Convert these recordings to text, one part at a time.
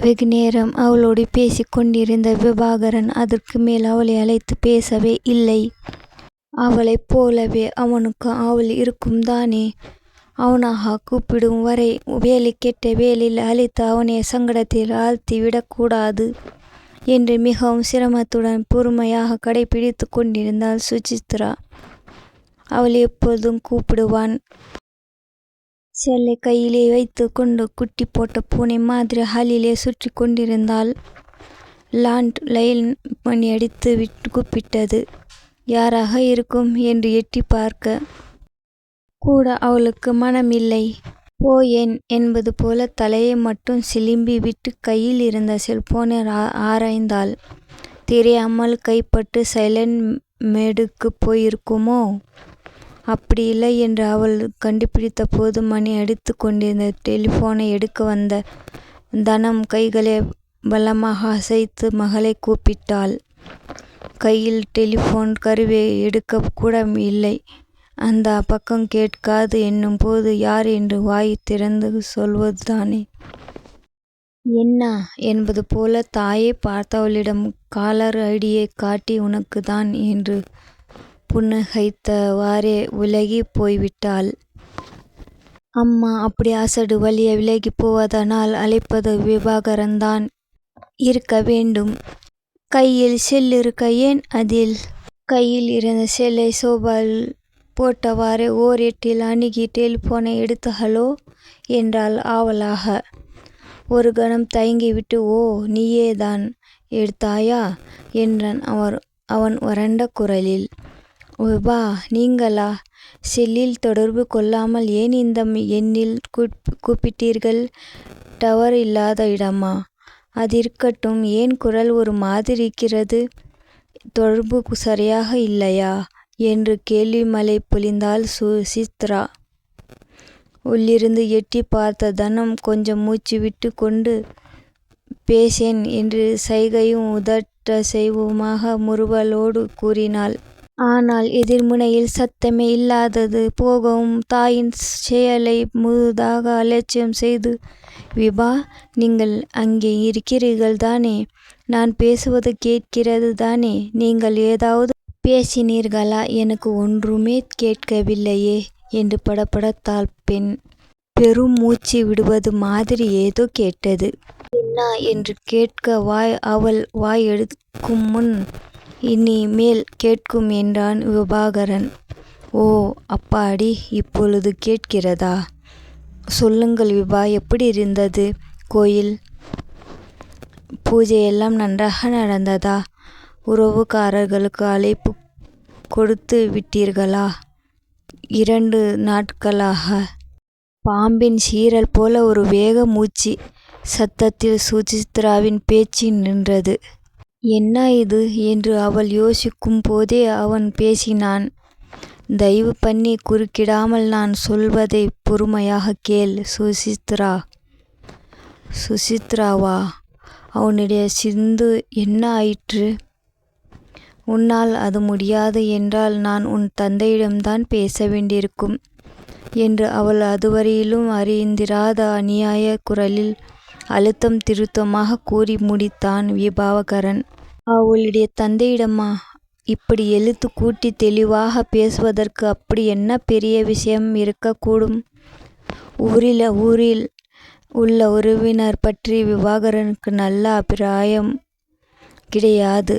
வெகுநேரம் அவளோடு பேசிக் கொண்டிருந்த விபாகரன் அதற்கு மேல் அவளை அழைத்துப் பேசவே இல்லை. அவளைப் போலவே அவனுக்கு அவள் இருக்கும் தானே அவனாக கூப்பிடும் வரை வேலை கெட்ட வேலையில் அழைத்து அவனை சங்கடத்தில் ஆழ்த்தி விடக்கூடாது என்று மிகவும் சிரமத்துடன் பொறுமையாக கடைப்பிடித்துக் கொண்டிருந்தாள் சுசித்ரா. அவள் எப்போதும் கூப்பிடுவான். செல்லை கையிலே வைத்துக் கொண்டு குட்டி போட்ட பூனை மாதிரி ஹாலிலே சுற்றிக் கொண்டிருந்தாள். லாண்ட் லைன் மணி அடித்து விட்டு கூப்பிட்டது. யாராக இருக்கும்? என்று எட்டிப் பார்க்க கூட அவளுக்கு மனமில்லை. போயேன் என்பது போல தலையை மட்டும் சிலிம்பி விட்டு கையில் இருந்த செல்போனை ஆராய்ந்தாள். தெரியாமல் கைப்பட்டு சைலண்ட் மேடுக்கு போயிருக்குமோ? அப்படி இல்லை என்று அவள் கண்டுபிடித்தபோது மணி அடித்துக் கொண்டிருந்த டெலிபோனை எடுக்க வந்த தனம் கைகளை பலமாக அசைத்து மகளைக் கூப்பிட்டாள். கையில் டெலிபோன் கருவியை எடுக்கக் கூட இல்லை. அந்தப் பக்கம் கேட்காது என்னும் போது யார் என்று வாய் திறந்து சொல்வதுதானே. என்ன? என்பது போல தாயைப் பார்த்தவளிடம் காலர் ஐடியைக் காட்டி உனக்குத்தான் என்று புன்னகைத்தவாறே விலகிப் போய்விட்டாள். அம்மா அப்படி அசடு வழிய விலகிப் போவதானால் அழைப்பது விவாகரந்தான் இருக்க வேண்டும். கையில் செல்லிருக்க ஏன்? அதில் கையில் இருந்த செல்லை சோபாவில் போட்டவாறே ஓர் எட்டில் அணுகி டெலிபோனை எடுத்து ஹலோ என்றாள் ஆவலாக. ஒரு கணம் தயங்கிவிட்டு ஓ நீயேதான் எடுத்தாயா? என்றான் அவன் வறண்ட குரலில். விபா நீங்களா? செல்லில் தொடர்பு கொள்ளாமல் ஏன் இந்த எண்ணில் கூப்பிட்டீர்கள்? டவர் இல்லாத இடமா? அதிருக்கட்டும் ஏன் குரல் ஒரு மாதிரி இருக்கிறது தொடர்பு சரியாக இல்லையா? என்று கேள்வி மலை பொழிந்தாள் சுசித்ரா. உள்ளிருந்து எட்டி பார்த்த தனம் கொஞ்சம் மூச்சு விட்டு கொண்டு பேசேன் என்று சைகையும் உதட்ட செய்வுமாக முறுவலோடு கூறினாள். ஆனால் எதிர்முனையில் சத்தமே இல்லாதது போகவும் தாயின் செயலை முழுதாக அலட்சியம் செய்து விபா. நீங்கள் அங்கே இருக்கிறீர்கள் தானே நான் பேசுவது கேட்கிறது தானே நீங்கள் ஏதாவது பேசினீர்களா? எனக்கு ஒன்றுமே கேட்கவில்லையே என்று படப்படத்தால் பெண். பெரும் மூச்சு விடுவது மாதிரி ஏதோ கேட்டது. என்ன? என்று கேட்க வாய் அவள் வாய் எடுக்கும் முன் இனிமேல் கேட்கும் என்றான் விபாகரன். ஓ அப்பாடி இப்பொழுது கேட்கிறதா? சொல்லுங்கள் விபா எப்படி இருந்தது கோயில்? பூஜையெல்லாம் நன்றாக நடந்ததா? உறவுக்காரர்களுக்கு அழைப்பு கொடுத்து விட்டீர்களா இரண்டு நாட்களாக. பாம்பின் சீரல் போல ஒரு வேக மூச்சு சத்தத்தில் சுசித்ராவின் பேச்சு நின்றது. என்ன இது? என்று அவள் யோசிக்கும் போதே அவன் பேசினான். தயவு பண்ணி குறுக்கிடாமல் நான் சொல்வதை பொறுமையாகக் கேள் சுசித்ரா. சுசித்ராவா? அவனுடைய சிந்து என்ன ஆயிற்று? உன்னால் அது முடியாது என்றால் நான் உன் தந்தையிடம்தான் பேச வேண்டியிருக்கும் என்று அவள் அதுவரையிலும் அறிந்திராத அநியாயக் குரலில் அழுத்தம் திருத்தமாக கூறி முடித்தான் விபாவகரன் அவளுடைய தந்தையிடமா? இப்படி எழுத்து கூட்டி தெளிவாக பேசுவதற்கு அப்படி என்ன பெரிய விஷயம் இருக்கக்கூடும் ஊரில் ஊரில் உள்ள உறவினர் பற்றி விவாகரனுக்கு நல்ல அபிப்பிராயம் கிடையாது.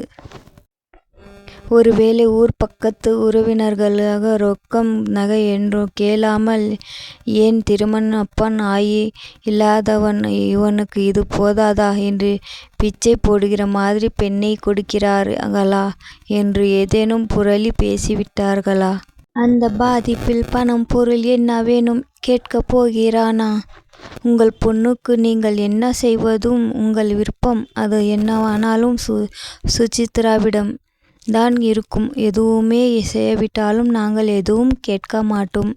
ஒருவேளை ஊர் பக்கத்து உறவினர்களாக ரொக்கம் நகை என்றும் கேளாமல் ஏன் திருமணப்பண் ஆயி இல்லாதவன் இவனுக்கு இது போதாதா என்று பிச்சை போடுகிற மாதிரி பெண்ணைக் கொடுக்கிறார்களா என்று ஏதேனும் புரளி பேசிவிட்டார்களா? அந்த பாதிப்பில் பணம் பொருள் என்ன வேணும் கேட்கப் போகிறானா? உங்கள் பொண்ணுக்கு நீங்கள் என்ன செய்வதும் உங்கள் விருப்பம். அது என்னவானாலும் சுசித்ராவிடம் தான் இருக்கும். எதுவுமே செய்யாவிட்டாலும் நாங்கள் எதுவும் கேட்க மாட்டோம்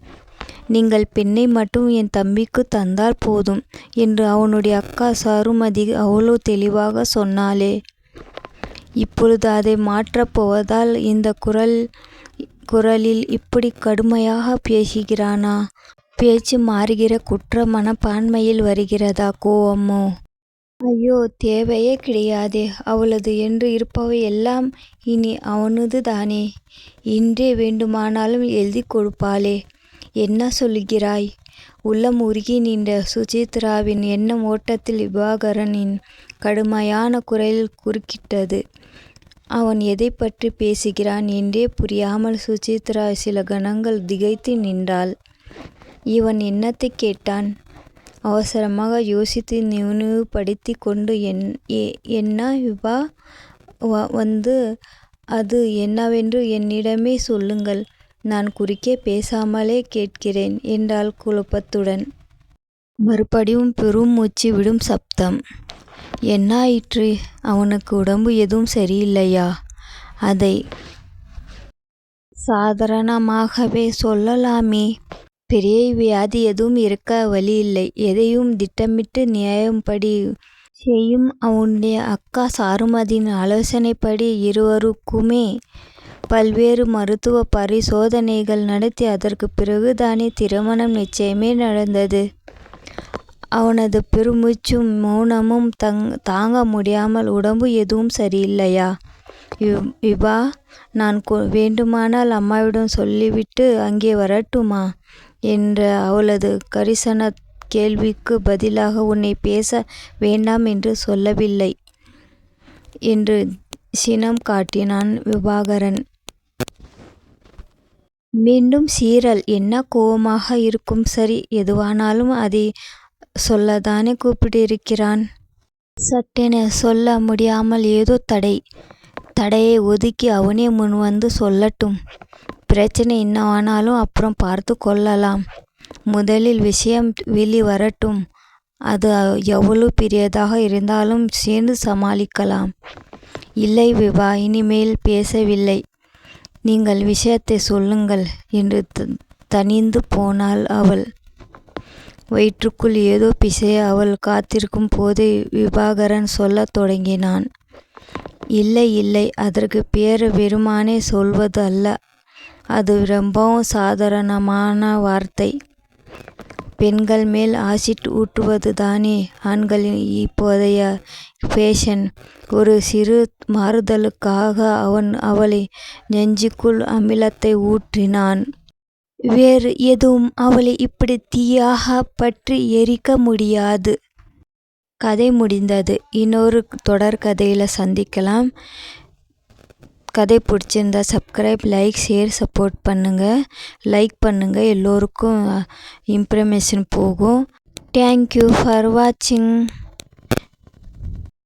நீங்கள் பெண்ணை மட்டும் என் தம்பிக்கு தந்தால் போதும் என்று அவனுடைய அக்கா சாருமதி அவ்வளோ தெளிவாக சொன்னாளே. இப்பொழுது அதை மாற்றப் போவதால் இந்த குரல் குரலில் இப்படி கடுமையாக பேசுகிறானா? பேச்சு மாறுகிற குற்ற மனப்பான்மையில் வருகிறதா கோவமோ ஐயோ தேவையே கிடையாதே. அவளது என்று இருப்பவை எல்லாம் இனி அவனது தானே இன்றே வேண்டுமானாலும் எழுதி கொடுப்பாளே. என்ன சொல்லுகிறாய் உள்ளம் உருகி நின்ற சுசித்ராவின் எண்ணம் ஓட்டத்தில் விவாகரனின் கடுமையான குரலில் குறுக்கிட்டது. அவன் எதை பற்றி பேசுகிறான் என்றே புரியாமல் சுசித்ரா சில கணங்கள் திகைத்து நின்றாள். இவன் என்னத்தை கேட்டான்? அவசரமாக யோசித்து நினைவுபடுத்தி கொண்டு என் என்ன விபா? வந்து அது என்னவென்று என்னிடமே சொல்லுங்கள். நான் குறுக்கே பேசாமலே கேட்கிறேன் என்றாள் குழப்பத்துடன். மறுபடியும் பெரும் மூச்சு விடும் சப்தம். என்னாயிற்று அவனுக்கு உடம்பு எதுவும் சரியில்லையா? அதை சாதாரணமாகவே சொல்லலாமே. பெரிய வியாதி எதுவும் இருக்க வழியில்லை. எதையும் திட்டமிட்டு நியாயம்படி செய்யும் அவனுடைய அக்கா சாருமதியின் ஆலோசனைப்படி இருவருக்குமே பல்வேறு மருத்துவ பரிசோதனைகள் நடத்தி அதற்கு பிறகுதானே திருமணம் நிச்சயமே நடந்தது. அவனது பெருமூச்சும் மௌனமும் தங் தாங்க முடியாமல் உடம்பு எதுவும் சரியில்லையா? விபா நான் வேண்டுமானால் அம்மாவிடம் சொல்லிவிட்டு அங்கே வரட்டுமா? என்ற அவளது கரிசன கேள்விக்கு பதிலாக உன்னை பேச வேண்டாம் என்று சொல்லவில்லை என்று சினம் காட்டினான் விபாகரன். மீண்டும் சீரல் என்ன கோபமாக இருக்கும்? சரி எதுவானாலும் அதை சொல்லதானே கூப்பிட்டிருக்கிறான்? சட்டென சொல்ல முடியாமல் ஏதோ தடை தடையை ஒதுக்கி அவனே முன் வந்து சொல்லட்டும். பிரச்சனை என்னவானாலும் அப்புறம் பார்த்து கொள்ளலாம். முதலில் விஷயம் வெளி வரட்டும். அது எவ்வளவு பெரியதாக இருந்தாலும் சேர்ந்து சமாளிக்கலாம். இல்லை விவா இனிமேல் பேசவில்லை. நீங்கள் விஷயத்தை சொல்லுங்கள் என்று தனிந்து போனாள் அவள். வயிற்றுக்குள் ஏதோ பிசைய அவள் காத்திருக்கும் போது விபாகரன் சொல்லத் தொடங்கினான். இல்லை இல்லை அதற்கு பேர் வெறுமானே சொல்வது அல்ல அது ரொம்பவும் சாதாரணமான வார்த்தை. பெண்கள் மேல் ஆசிட் ஊட்டுவது தானே? ஆண்களின் இப்போதைய ஃபேஷன் ஒரு சிறு மாறுதலுக்காக அவன் அவளை நெஞ்சுக்குள் அமிலத்தை ஊற்றினான். வேறு எதுவும் அவளை இப்படி தீயாக பற்றி எரிக்க முடியாது. கதை முடிந்தது. இன்னொரு தொடர் கதையில் சந்திக்கலாம். கதை பிடிச்சிருந்தா சப்ஸ்கிரைப் லைக் ஷேர் சப்போர்ட் பண்ணுங்கள் லைக் பண்ணுங்கள் எல்லோருக்கும் இம்ப்ரமேஷன் போகும். தேங்க்யூ ஃபார் வாட்சிங்